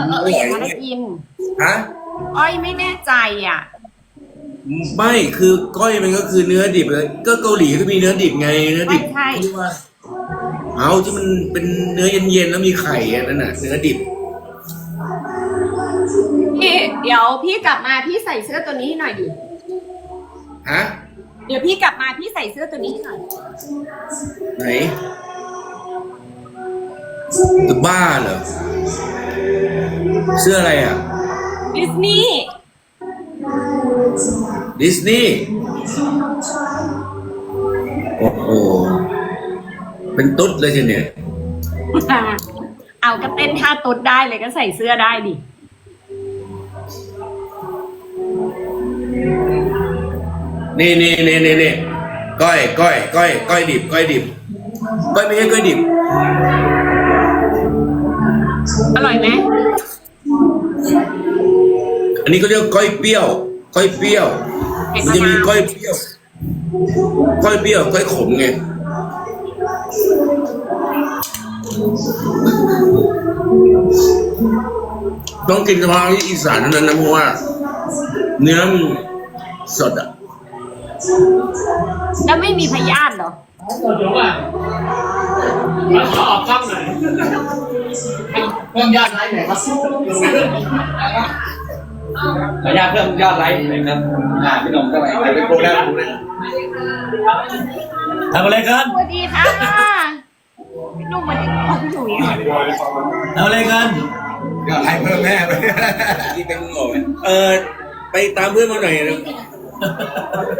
อเอออย่างนั้นกิน ฮะอ้อยไม่แน่ใจอะ ไม่คือก้อยมันก็คือเนื้อดิบเลยก็เกาหลีก็มีเนื้อดิบไงเนื้อดิบไม่ใช่ ที่ว่าเอาที่มันเป็นเนื้อเย็นๆแล้วมีไข่อันนั้นน่ะ เนื้อดิบพี่เดี๋ยวพี่กลับมาพี่ใส่เสื้อตัวนี้ให้หน่อยดิ ฮะเดี๋ยวพี่กลับมาพี่ใส่เสื้อตัวนี้ให้หน่อย ไหน จะบ้าเหรอ เสื้ออะไรอะ ดิสนีย์ดิสนีย์โอ้โห เป็นตุ๊ดเลยทีเนี่ย เอาก็เต้นท่าตุ๊ดได้เลยก็ใส่เสื้อได้ดินี่นี่นี่นี่นี่ก้อยก้อยก้อยก้อยดิบก้อยดิบก้อยไม่ใช่ก้อยดิบ อร่อยไหมอันนี้เขาเรียกก้อยเปรี้ยว ก้อยเปรี้ยวไข่มันมะจะมีนาวก้อยเปรี้ยว ก้อยเปรี้ยวก้อยขมไงต้องกินเฉพาะที่อีสานเท่านั้นนะเพราะว่า เนื้อมันสดอะแล้วไม่มีพยาธิเหรอเดี๋ยวอะมาขอออกกล้องหน่อย เพิ่มยอดไลค์หน่อยครับขออนุญาตเพิ่มยอดไลค์หน่อยครับอ่าพี่หนุ่มก็ไปไปเป็นโปรแกรมดูเลยทำอะไรกันสวัสดีค่ะพี่หนุ่มสวัสดีค่ะพี่หนุ่ยค่ะทำอะไรกันยอดไลค์เพิ่มแน่เลยที่เป็นงงเออไปตามเพื่อนมาหน่อยนะ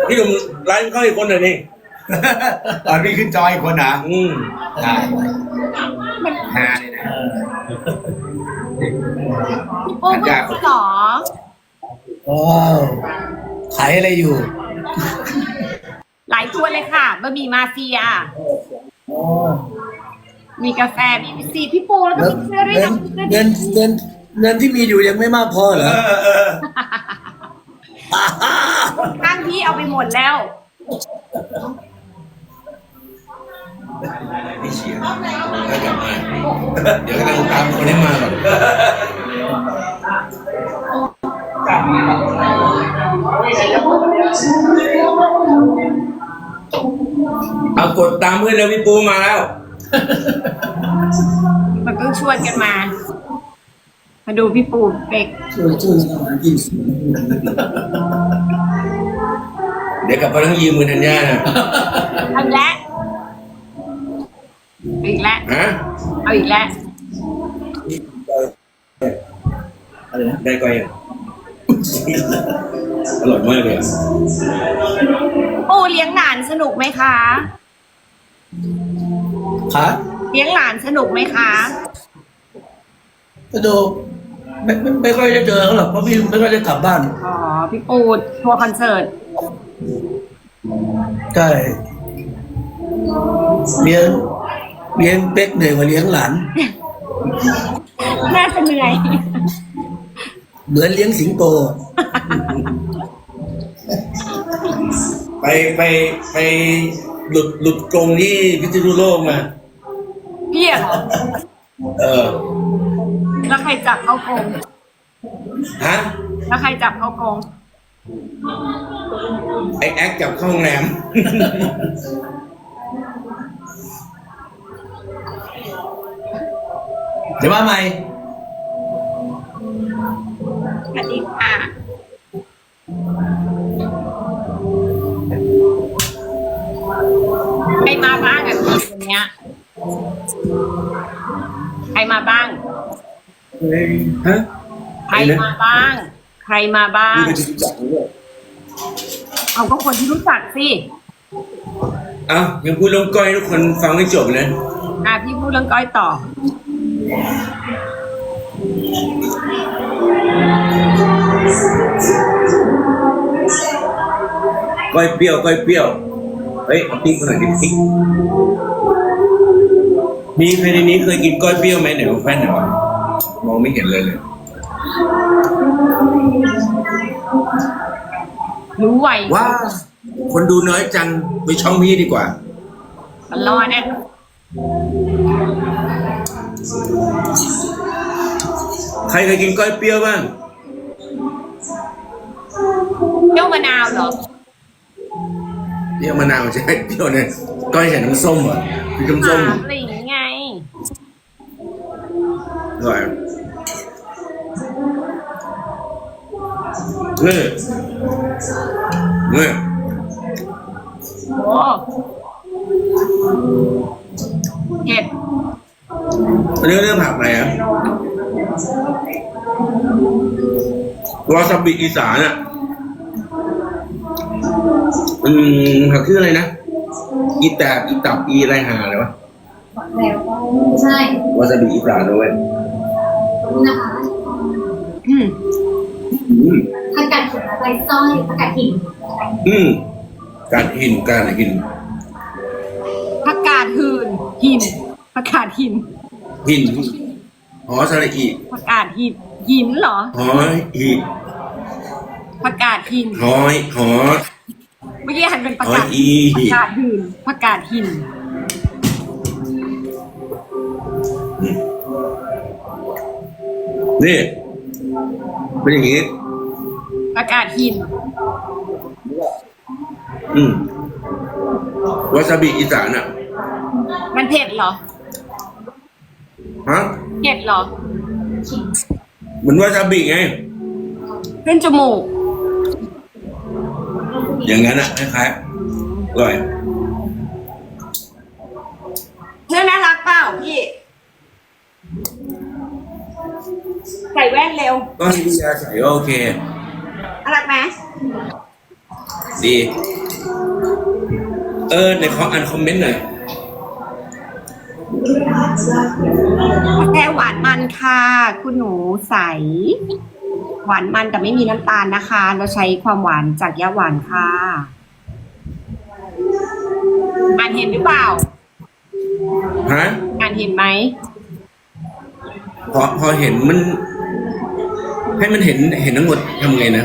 พี่หนุ่มไลฟ์เข้าอีกคนหน่อยนี่ ตอนพี่ขึ้นจอยคนนะอืมใช่มันฮาเลยนะพี่โป้เพิ่งเหรอโอ้ขายอะไรอยู่ หลายตัวเลยค่ะบะหมี่มาเฟียมีกาแฟมีวิซีพี่ปูแล้วก็มีเสื้อด้วยเงินนะเงินเงินเงินที่มีอยู่ยังไม่มากพอเหรอข้างพี่เอาไปหมดแล้ว ไม่เชียร์ก็กลับมา เดี๋ยวกำลังตามคนให้มาก่อนเอากดตามเพื่อนแล้วพี่ปูมาแล้ว มันก็ชวนกันมา มาดูพี่ปูเป็กช่วยช่วยหากินเดี๋ยวกลับมาต้องยืมมือธัญญานะเอาอีกแล้วเอาอีกแล้วฮะเอาอีกแล้วอะไรนะได้ก็ยังอร่อยมากเลยอะปูเลี้ยงหลานสนุกไหมคะขาเลี้ยงหลานสนุกไหมคะก็ดูไม่ไม่ไม่ค่อยได้เจอเขาหรอกเพราะพี่ไม่ค่อยได้กลับบ้าน อ๋อ พี่ปูทัวร์คอนเสิร์ตใช่เลี้ยง เลี้ยงเป๊กเหนื่อยกว่าเลี้ยงหลาน น่าจะเหนื่อยเหมือนเลี้ยงสิงโต ไปไปไปหลุดหลุดกรงที่พิษณุโลกมา พี่อะเหรอเออ แล้วใครจับเข้ากรงฮะ แล้วใครจับเข้ากรงไอแอคกับเข้าโรงแรม เดี๋ยวมาใหม่สวัสดีค่ะใครมาบ้างอะพี่วันเนี้ยใครมาบ้าง ฮะใครมาบ้าง ใครมาบ้างเอาก็คนที่รู้จักสิ เอ้ายังพูดเรื่องก้อยให้ทุกคนฟังไม่จบเลย อะพี่พูดเรื่องก้อยต่อ ก้อยเปรี้ยวก้อยเปรี้ยว เฮ้ยเอาพริกมาหน่อยดิพริกมีใครในนี้เคยกินก้อยเปรี้ยวไหมไหนของแฟนหน่อยวะมองไม่เห็นเลยเลย รู้ไวว้าคนดูน้อยจังไปช่องพี่ดีกว่า มันรอเนี่ยใครเคยกิน ก้อยเปรี้ยวบ้างเจ้ามะนาวเหรอเปรี้ยวมะนาวใช่ไหม เปรี้ยวเนี่ยก้อยใส่น้ำส้มเหรอคือน้ำส้มถามอะไรอย่างไงอร่อยนี่นี่โอ้เผ็ดอันนี้เรื่องผักอะไรอะวาซาบิอีสานอะ อืมผักชื่ออะไรนะ อีแตบอีตับอีอะไรหาอะไรวะแล้วใช่วาซาบิอีสานด้วยนี่นะคะ อืมอืมผักกาดหินใบสร้อยผักกาดหินอืมการหินการหินผักกาด หืนหินผักกาดหิน หินหอสระอีผักกาดหินหินเหรอหอยหินผักกาดหินหอยหอเมื่อกี้หันเป็นผักหอยกาดอีผักกาดหืนผักกาดหินนี่เป็นอย่างนี้ผักกาดหิน อืมวาซาบิอีสานอะ มันเผ็ดเหรอ ฮะเผ็ดเหรอ เหมือนวาซาบิไง ขึ้นจมูก อย่างนั้นอะคล้ายๆอร่อยเนื้อน่ารักเปล่าพี่ ใส่แว่นเร็วก็ให้พี่ยาใส่ก็โอเค น่ารักไหมดี เออในขออ่านคอมเมนต์หน่อย แค่หวานมันค่ะ คุณหนูใส หวานมันแต่ไม่มีน้ำตาลนะคะ เราใช้ความหวานจากยาหวานค่ะอ่านเห็นหรือเปล่าฮะอ่านเห็นไหมพอพอเห็นมัน ให้มันเห็นเห็นทั้งหมดทำไงนะ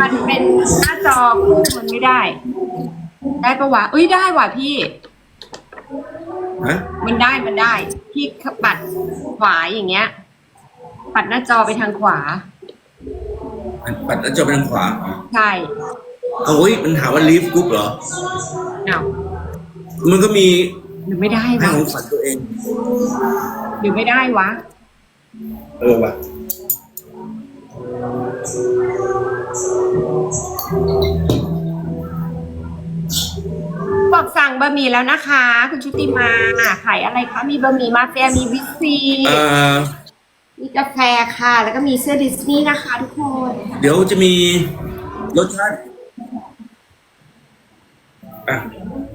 มันเป็นหน้าจอคู่มันไม่ได้ ได้ปะวะเอ้ยได้ว่ะพี่ ฮะมันได้มันได้พี่ปัดขวาอย่างเงี้ย ปัดหน้าจอไปทางขวา ปัดแล้วจะไปทางขวาอ๋อใช่เอาเฮ้ยมันถามว่าลีฟกรุ๊ปเหรออ้าวมันก็มีหรือไม่ได้ให้วะของขวัญตัวเอง หรือไม่ได้วะ เออว่ะ บอกสั่งบะหมี่แล้วนะคะ คุณชุติมาขายอะไรคะ มีบะหมี่มาเฟียมีวิสซีเอ่อมีกาแฟค่ะ แล้วก็มีเสื้อดิสนีย์นะคะ ทุกคนเดี๋ยวจะมีรสชาติอะ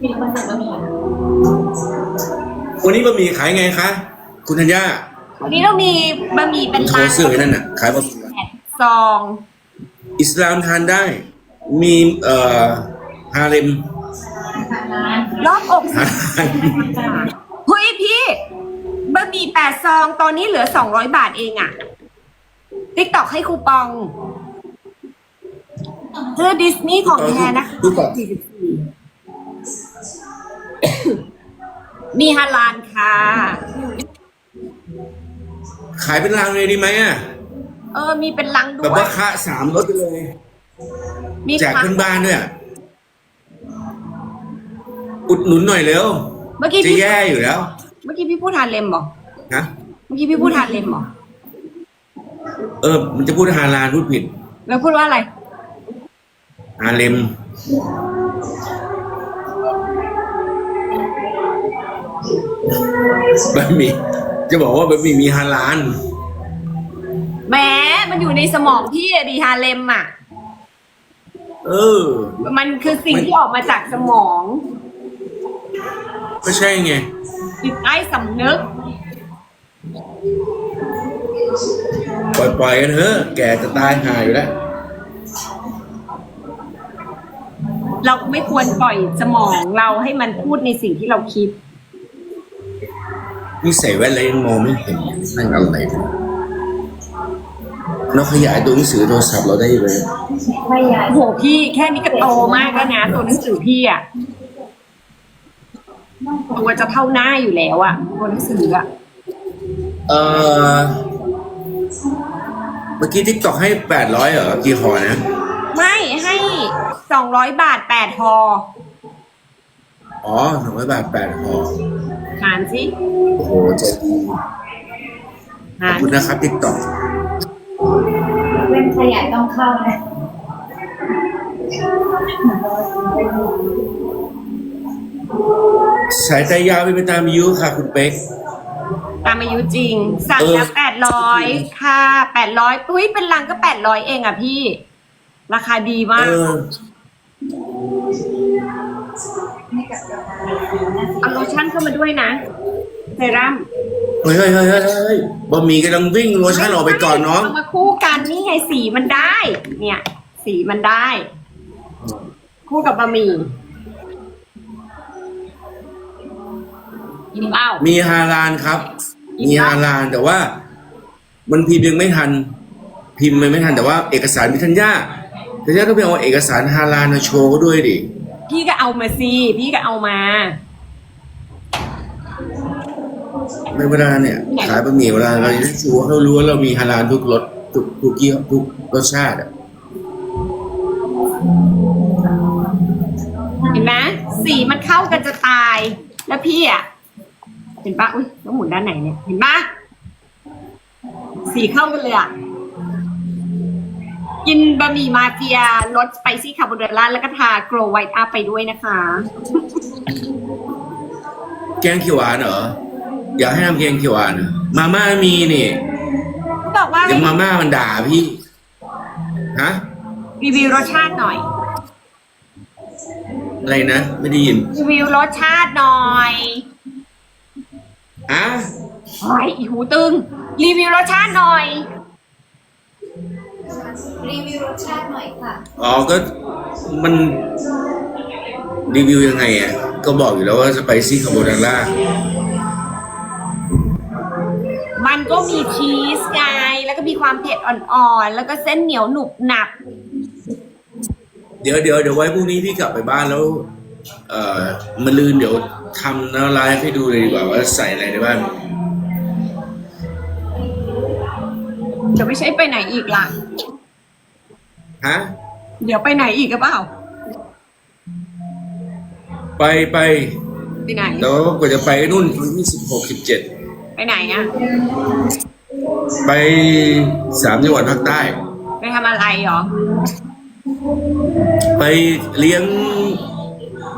มีคนสั่งบะหมี่วันนี้บะหมี่ขายไงคะ คุณธัญญาวันนี้เรามีบะหมี่เป็นโชลาว์เสื้อไว้นั่นน่ะ ขายบะหมี่แปดซอง อิสลามทานได้ มีเอ่อฮาเลม รอบอกสิเฮ้ยพี่บะหมี่แปดซองตอนนี้เหลือสองร้อยบาทเองอะติ๊กตอกให้คูปองเสื้อดิสนีย์ของแท้นะคะดูก่อนมีฮาลานค่ะ ขายเป็นรางเลยดีไหมอะ เออ มีเป็นลังด้แบบวยว่าค่าสามรถไปเลย มีแจกค่ะเพื่อนบ้านด้วยอะ อุดหนุนหน่อยเร็วเมื่อกี้จะพี่แย่อยู่แล้วเมื่อกี้พี่พูดฮาเลมบอกนะเมื่อกี้พี่พูดฮาเลมบอกเออ มันจะพูดฮาลาลพูดผิดแล้วพูดว่าอะไร ฮาเลมบะหมี่จะบอกว่าบะหมี่มีฮาลานแหมมันอยู่ในสมองพี่อะดีฮาเลมอะ เออ มันคือสิ่งที่ออกมาจากสมอง ก็ใช่ไง จิตใต้สำนึก ปล่อยๆกันเถอะแกจะตายหายอยู่แล้ว เราไม่ควรปล่อยสมองเราให้มันพูดในสิ่งที่เราคิด นี่ใส่แว่นแล้วยังมองไม่เห็นนั่งอะไรกันเราขยายตัวหนังสือโทรศัพท์เราได้เลยไม่ใหญ่โอ้โหพี่แค่นี้ก็โตมากแล้วนะตัวหนังสือพี่อะ ตัวจะเท่าหน้าอยู่แล้วอะตัวหนังสืออะเอ่อเมื่อกี้ทิกตอกให้แปดร้อยเหรอ กี่ห่อนะ ไม่ให้สองร้อยบาทแปดฮออ๋อสองร้อยบาทแปดห่อหารสิโอ้โหใจดีหาขอบรคุณนะครับทิกตอกเว้นขยายต้องเข้านะ สายใจยาวเป็นไปตามอายุค่ะ คุณเป๊ก ตามอายุจริง สั่งเออ แล้วแปดร้อยค่ะแปดร้อยปุ้ยเป็นลังก็แปดร้อยเองอะพี่ ราคาดีมาเอกอ เอาโลชั่นเข้ามาด้วยนะเซรั่มเฮ้ยเฮ้ยเฮ้ยเฮ้ยเฮ้ยบะหมี่กำลังวิ่งโลชั่นออกไปก่อนน้องเอามาคู่กันนี่ไงสีมันได้ เนี่ย สีมันได้ คู่กับบะหมี่ อิ่มเอ้ามีฮาลานครับ มีฮาลานแต่ว่า มันพิมพ์ยังไม่ทัน พิมพ์มันไม่ทันแต่ว่าเอกสารมีทัญญาทัญญาก็ไปเอาเอกสารฮาลานมาโชว์ก็ด้วยดิพี่ก็เอามาสิพี่ก็เอามาไม่เวลาเนี่ยขายบะหมี่เวลาเราจะได้ชูให้เขารู้ว่าเรามีฮาลานทุกรสทุกทุกยี่ห้อทุกรสชาติอะเห็นไหมสีมันเข้ากันจะตาย แล้วพี่อะ เห็นปะอุ้ยต้องหมุนด้านไหนเนี่ย เห็นปะสีเข้ากันเลยอะ กินบะหมี่มาเฟียรสสไปซี่คาโบนาร่าแล้วก็ทาโกลไวท์อัพไปด้วยนะคะ แกงเขียวหวานเหรอ อยากให้ทำแกงเขียวหวานเหรอมาม่ามีนี่บอกว่าเดี๋ยวมาม่ามันด่าพี่ ฮะ รีวิวรสชาติหน่อย อะไรนะ ไม่ได้ยิน รีวิวรสชาติหน่อย อะไอ้อีหูตึง รีวิวรสชาติหน่อย รีวิวรสชาติหน่อยค่ะ อ๋อก็มันรีวิวยังไงอะ ก็บอกอยู่แล้วว่าสไปซี่คาโบนาร่ามันก็มีชีสไงแล้วก็มีความเผ็ดอ่อนๆ แล้วก็เส้นเหนียวหนุบหนับ เดี๋ยวเดี๋ยวเดี๋ยวไว้พรุ่งนี้พี่กลับไปบ้านแล้ว เอ่อมาลืนเดี๋ยวทำแล้วไลฟ์ให้ดูเลยดีกว่าว่าใส่อะไรในบ้างจะไม่ใช่ไปไหนอีกล่ะ ฮะ เดี๋ยวไปไหนอีกหรือเปล่า ไปไปไปไหนแล้วกว่าจะไปนู่นวันที่สิบหกสิบเจ็ดไปไหนอะ ไปสามจังหวัดภาคใต้ ไปทำอะไรหรอ ไปเลี้ยง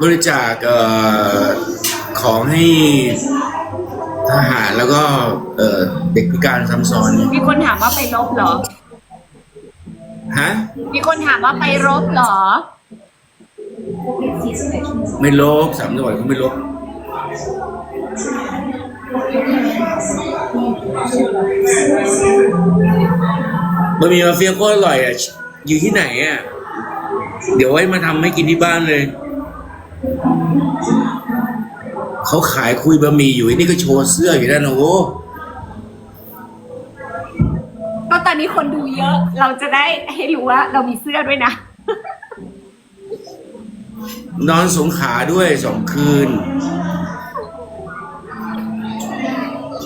บริจาคเอ่อของให้ทหารแล้วก็เอ่อเด็กพิการซ้ำซ้อนมีคนถามว่าไปรบเหรอ ฮะ มีคนถามว่าไปรบเหรอ ไม่ลบสามจังหวัดเขาไม่ลบบะหมี่มาเฟียโคตรอร่อยอะ อยู่ที่ไหนอะ เดี๋ยวไว้มาทำให้กินที่บ้านเลย เขาขายคุยบะหมี่อยู่ไอ้นี่ก็โชว์เสื้ออยู่ด้านโอ้โหก็ตอนนี้คนดูเยอะ เราจะได้ให้รู้ว่าเรามีเสื้อด้วยนะ นอนสงขลาด้วยสองคืน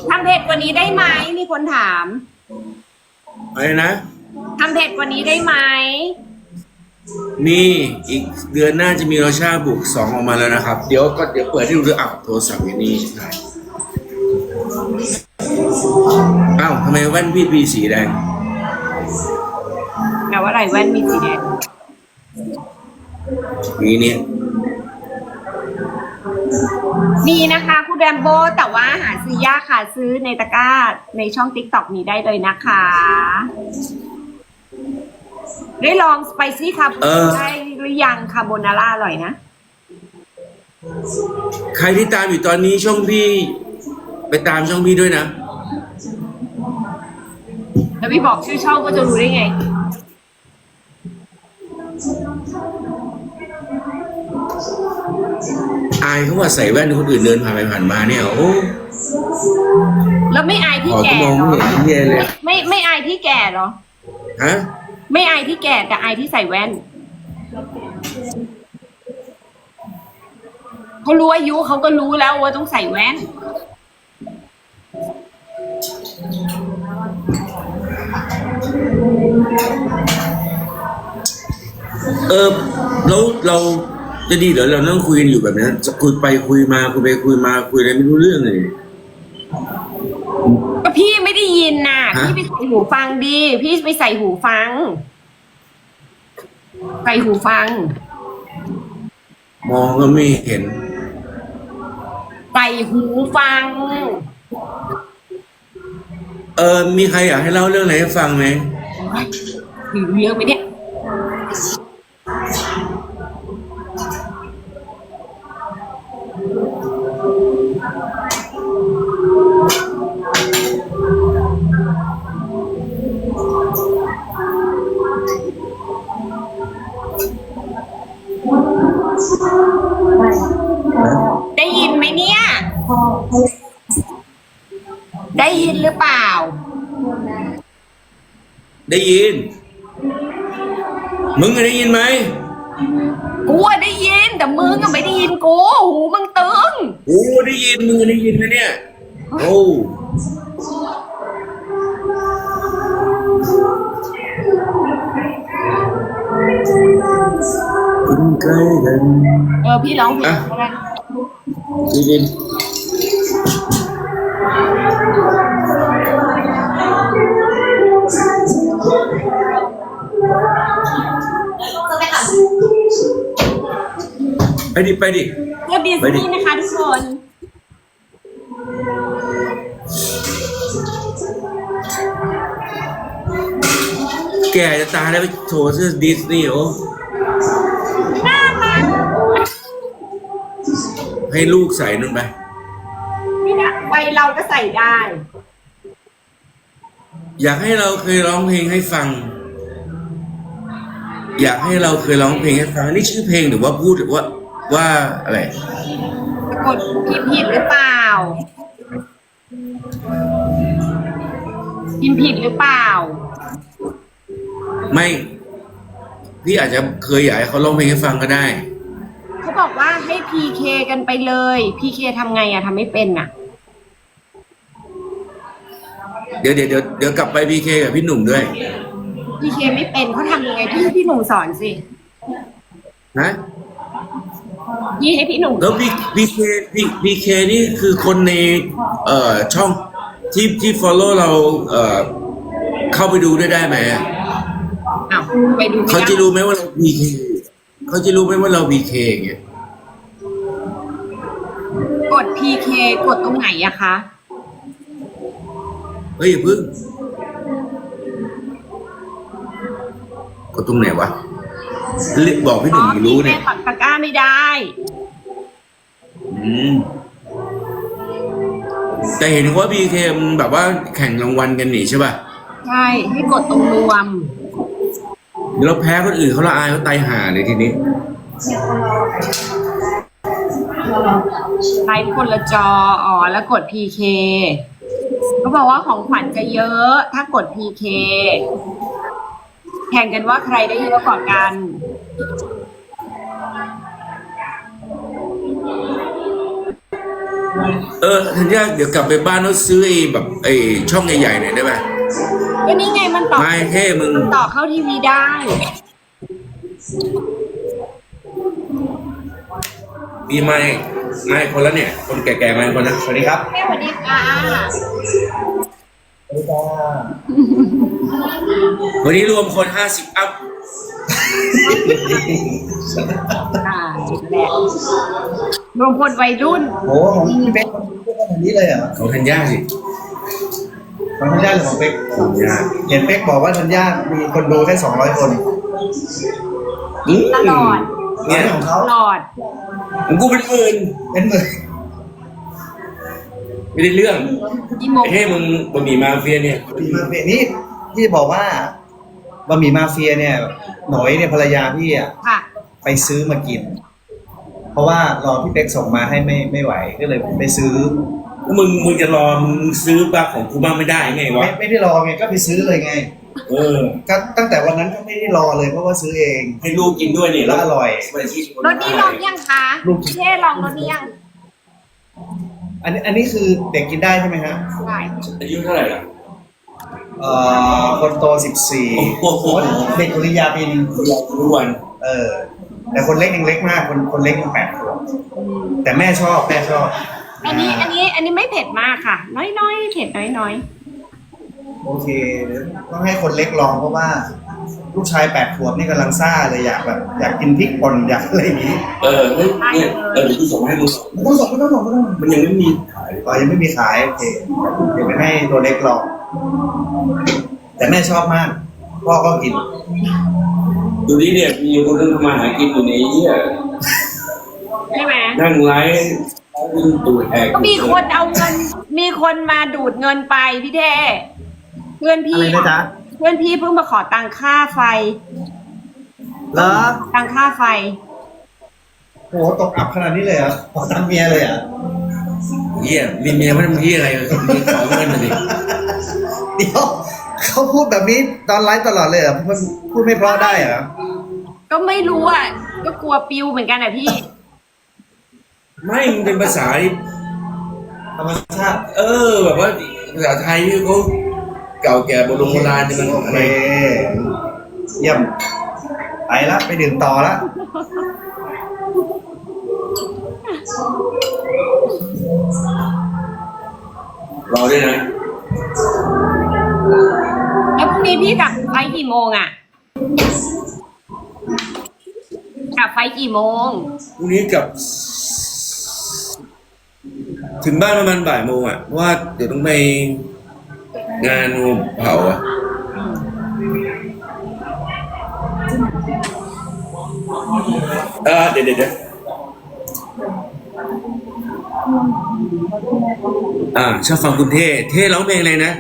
ทำเผ็ดกว่านี้ได้ไหมมีคนถามอะไรนะทำเผ็ดกว่านี้ได้ไหม นี่อีกเดือนหน้าจะมีรสชาติบุกสองออกมาแล้วนะครับ เดี๋ยวก็เดี๋ยวเปิดให้ดูด้วยอ้าวโทรศัพท์อยู่นี่ใช่อ้าวทำไมแว่นพี่ปีสีแดงแปลว่าอะไรแว่นมีสีแดงนี่เนี่ยมีนะคะคุณแรมโบ้แต่ว่าหาซื้อยากค่ะซื้อในตะกร้าในช่องติ๊กต็อกนี้ได้เลยนะคะ ได้ลองสไปซี่คาโบเออ ได้หรือยังคาโบนาร่าอร่อยนะ ใครที่ตามอยู่ตอนนี้ช่องพี่ ไปตามช่องพี่ด้วยนะ แล้วพี่บอกชื่อช่องก็จะรู้ได้ไง อายเขาว่าใส่แว่นคนอื่นเดินผ่านไปผ่านมาเนี่ย โอ้แล้วไม่อายที่ขอก็แก่มองเหรไม่อเห็นเหี้ยเลยไม่ไม่อายที่แก่เหรอ ฮะ ไม่อายที่แก่แต่อายที่ใส่แว่นเขารู้อายุเขาก็รู้แล้วว่าต้องใส่แว่น เออแล้วเราจะดีเหรอเรานั่งคุยกันอยู่แบบนี้จะคุยไปคุยมาคุยไปคุยมาคุยอะไรไม่รู้เรื่องเลย ก็พี่ไม่ได้ยินน่ะ ฮะ พี่ไปใส่หูฟังดี พี่ไปใส่หูฟัง ใส่หูฟัง มองก็ไม่เห็น ใส่หูฟัง เออ มีใครอยากให้เล่าเรื่องอะไรให้ฟังไหมถือเยอะไหมเนี่ย ได้ยิน มึงอะได้ยินไหมกูอะได้ยินแต่มึงอะไม่ได้ยินกูหูมึงตึงกูได้ยินมึงอะได้ยินไหมเนี่ยโอ้คุณใกล้กันเออพี่ร้องเพลงอะก็ได้ได้ยิน ดิไปดิเพื่อดิสไปดินีย์นะคะทุกคนแกจะตายแล้วไปโชว์เสื้อดิสนีย์โอ้น่ารักให้ลูกใส่นั่นไปนี่นะไปเราก็ใส่ได้ อยากให้เราเคยร้องเพลงให้ฟัง อยากให้เราเคยร้องเพลงให้ฟังนี่ชื่อเพลงหรือว่าพูดหรือว่า ว่าอะไร กดพิมพ์ผิดหรือเปล่า พิมพ์ผิดหรือเปล่า ไม่ พี่อาจจะเคยอยากให้เขาร้องเพลงให้ฟังก็ได้ เขาบอกว่าให้พีเคกันไปเลย พีเคทำไงอะทำไม่เป็นอะเดี๋ยวเดี๋ยวเดี๋ยวเดี๋ยวกลับไปพีเคกับพี่หนุ่มด้วย พีเคไม่เป็นเขาทำยังไงพี่ให้พี่หนุ่มสอนสินะ พี่ให้พี่หนุ่มแล้วพีพีเคพีพีเคนี่คือคนในเอ่อช่องที่ที่ follow เราเอ่อเข้าไปดูด้วยได้ไหมอะอ้าวไปดูไม่เขาได้จะรู้ไหมว่าเราพีเคเขาจะรู้ไหมว่าเราพีเคอย่างเงี้ยกดพีเคกดตรงไหนอะคะ เฮ้ยอย่าพึ่งกดตรงไหนวะเรียกบอกพี่หอ๋นุ่อมรู้พี่เนี่แม่ย ปักตะกร้าไม่ได้ อืมแต่เห็นว่าพีเคมันแบบว่าแข่งรางวัลกันนี่ใช่ป่ะใช่ ให้กดตรงรวม เดี๋ยวเราแพ้คนอื่นเขาละอายเขาตายห่าเลยทีนี้ ไลฟ์คนละจอ อ๋อ แล้วกด PK เขาบอกว่าของขวัญจะเยอะ ถ้ากด PK แข่งกันว่าใครได้เยอะกว่ากัน เออธัญญาเดี๋ยวกลับไปบ้านแล้วซื้อไอ้แบบไอ้ช่องใหญ่ๆหน่อยได้ไหมก็นี่ไงมันต่อไม่เท่มึงมันต่อเข้าทีวีได้ มีไม้ไม้คนละเนี่ย คนแก่ๆไม้คนละสวัสดีครับแม่สวัสดีค่ะวันนี้รวมคนห้าสิบอัพ ค่ะแหละรวมพลวัยรุ่น โอ้ของพี่เป๊กมันพูดขนาดนี้เลยเหรอของธัญญาสิของธัญญาหรือของเป๊กธัญญาเห็นเป๊กบอกว่าธัญญามีคนดูแค่สองร้อยคนอืมตลอดเนี่ยของตเขาลอดผมกูเป็นหมื่นเป็นหมื่นไม่ได้เรื่องอีโมงไอ้เท่มึงบะหมี่มาเฟียเนี่ยบะหมี่มาเฟียนี่ที่บอกว่า บะหมี่มาเฟียเนี่ย หน่อยเนี่ยภรรยาพี่อะค่ะ ไปซื้อมากิน เพราะว่ารอพี่เป๊กส่งมาให้ไม่ไม่ไหวก็เลยไปซื้อแล้วมึงมึงจะรอมึงซื้อปลาของกูบ้างไม่ได้ไงวะไม่ไม่ได้รอไงก็ไปซื้อเลยไงเออ ก็ตั้งแต่วันนั้นก็ไม่ได้รอเลยเพราะว่าซื้อเองให้ลูกกินด้วยนี่แล้วอร่อยสมาชิกรถนี้ลองยังคะลูก พี่เท่ลองรถนี้ยังอันนี้อันนี้คือเด็กกินได้ใช่ไหมฮะได้อายุเท่าไหร่ล่ะ เอ่อคนโตสิบสี่โอ้โหเด็กปริญญาปีหนึงทุกวันเออ แต่คนเล็กยังเล็กมาก คนคนเล็กยังแปดขวบแต่แม่ชอบแม่ชอบอันนี้อันนี้อันนี้ไม่เผ็ดมากค่ะ น้อยๆเผ็ดน้อยโอเคเดี๋ยวต้องให้คนเล็กลองเพราะว่า ลูกชายแปดขวบนี่กำลังซ่าเลยอยากแบบอยากกินพริกป่นอยากอะไรอย่างนี้เออเฮ้ยเนี่ยเออเดี๋ยวกูส่งมาให้มึงไม่ต้องส่งไม่ต้องส่งไม่ต้องส่งมันยังไม่มีขายอ๋อยังไม่มีขายโอเคเดี๋ยวไปให้ตัวเล็กลองแต่แม่ชอบมาก พ่อก็กินดูดิเนี่ยมีคนเรื่องทำมาหากินอยู่ในเหี้ยๆใช่ไหมนั่งไลฟ์วิ่งตูดแอกก็มีคนเอาเงิน มีคนมาดูดเงินไปพี่เท่เพื่อนอะพี่ไรนะจ๊ะ เพื่อนพี่เพิ่งมาขอตังค่าไฟ เหรอตังค่าไฟ โหตกอับขนาดนี้เลยเหรอขอตามเมียเลยเหรอะเหี้ยมีเมียไม่ทำเหี้ยอะไรมีขอเงินมาดิเดี๋ยวเขาพูดแบบนี้ตอนไลฟ์ตลอดเลยเหรอมันพูดไม่เพราะได้เหรอก็ไม่รู้อะ ก็กลัวปิวเหมือนกันอะพี่ ไม่มันเป็นภาษาที่ธรรมชาติ เออ แบบว่าภาษาไทยที่เขา เก่าแก่โบราณโบราณเนี่ยมันโออะเคไร เยี่ยม ไปละ ไปดื่มต่อละ รอด้วยนะแล้วพรุ่งนี้พี่กลับไฟกี่โมงอะ กลับไฟกี่โมง พรุ่งนี้กลับ ถึงบ้านประมาณบ่ายโมงอะเพราะว่าเดี๋ยวต้องไป งานเผาอะเออเดี๋ยวเดี๋ยวเดี๋ยวอ่าชอบฟังคุณเท่ เท่ร้องเพลงอะไรนะ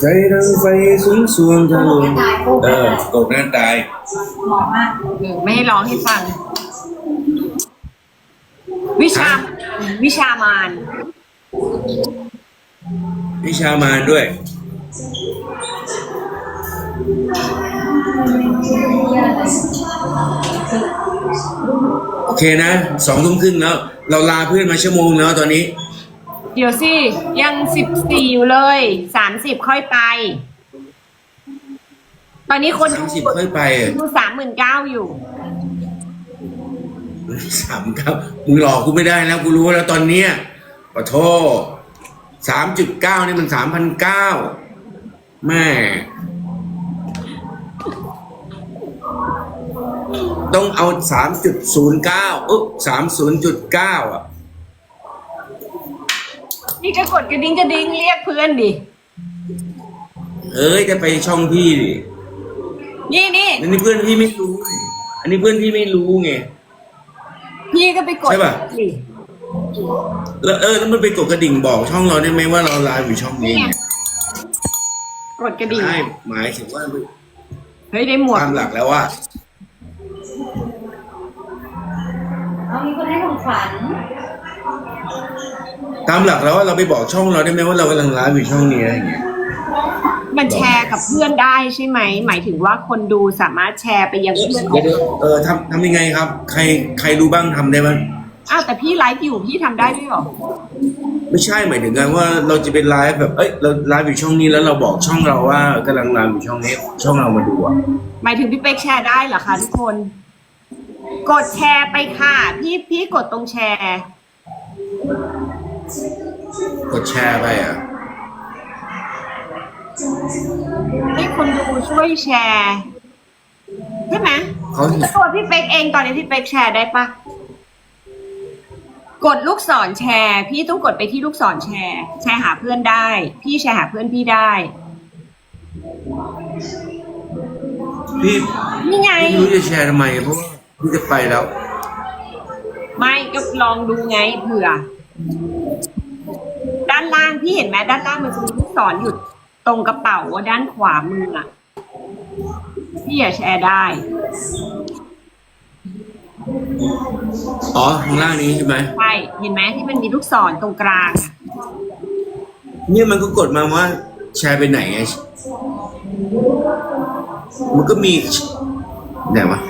ใจดังไฟสูงสวงทะลวงเออโกรธหน้าตายเหมาะมากเออไม่ให้ร้องให้ฟัง วิชา วิชามาน วิชามานด้วย โอเคนะสองทุ่มครึ่งแล้ว เราลาเพื่อนมาชั่วโมงแล้วตอนนี้ เดี๋ยวสิ ยังสิบสี่อยู่เลยสามสิบค่อยไป ตอนนี้คนสามสิบค่อยไปอะดูสามหมื่นเก้าอยู่สามเก้ามึงหลอกกูไม่ได้แล้วกูรู้แล้วตอนเนี้ยข อโทษสามจุดเก้านี่มันสามพันเก้าแม่ ต้องเอาสามจุดศูนย์เก้าอุ๊บสามศูนย์จุดเก้าอะ นี่ก็กดกระดิ่งกระดิ่งเรียกเพื่อนดิ เอ้ยจะไปช่องพี่ดิ นี่นี่อันนี้เพื่อนพี่ไม่รู้ไงอันนี้เพื่อนพี่ไม่รู้ไง พี่ก็ไปกดใช่ปะดิ แล้วเออแล้วมันไปกดกระดิ่งบอกช่องเราได้ไหมว่าเราไลฟ์อยู่ช่องนี้ไงกดกระดิ่ง ใช่หมายถึงว่าเฮ้ยได้หมวก ตามหลักแล้วว่า เอามีคนให้ของขวัญตามหลักแล้วว่าเราไปบอกช่องเราได้ไหมว่าเรากำลังไลฟ์อยู่ช่องนี้อะไรอย่างเงี้ยมันแชร์กับเพื่อนได้ใช่ไหม หมายถึงว่าคนดูสามารถแชร์ไปยังเพื่อนขเดี๋อยงวเดี๋ยวเออทำทำยังไงครับ ใครใครรู้บ้างทำได้บ้าง อ้าวแต่พี่ไลฟ์อยู่พี่ทำได้ด้วยเหรอ ไม่ใช่หมายถึงกันว่าเราจะเป็นไลฟ์แบบเอ้ยเราไลฟ์อยู่ช่องนี้แล้วเราบอกช่องเราว่ากำลังไลฟ์อยู่ช่องนี้ ช่องเรามาดูอะหมายถึงพี่เป๊กแชร์ได้เหรอคะทุกคน กดแชร์ไปค่ะ พี่พี่กดตรงแชร์ กดแชร์ไปอะให้คนดูช่วยแชร์ ใช่ไหมเขาแล้วตัวพี่เป๊กเองตอนนี้พี่เป๊กแชร์ได้ปะ กดลูกศรแชร์ พี่ต้องกดไปที่ลูกศรแชร์ แชร์หาเพื่อนได้ พี่แชร์หาเพื่อนพี่ได้ พี่นี่ไง ไม่รู้จะแชร์ทำไมเพราะว่าพี่จะไปแล้ว ไม่ก็ลองดูไงเผื่อ ด้านล่างพี่เห็นไหมด้านล่างมันจะมีลูกศรอยู่ตรงกระเป๋าด้านขวามืออะ พี่อย่าแชร์ได้ อ๋อข้างล่างนี้ใช่ไหมใช่เห็นไหมที่มันมีลูกศรตรงกลางอะเนี่ยมันก็กดมาว่า แชร์ไปไหนไงมันก็มีไหนวะ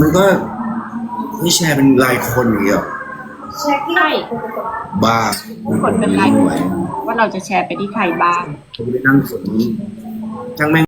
มันก็นี่แชร์เป็นรายคนอย่างเงี้ยเหรอแชร์ที่ใช่บ้าคนเป็นไรไม่ไหวว่าเราจะแชร์ไปที่ใครบ้างผมไปนั่งฝนช่างแม่ง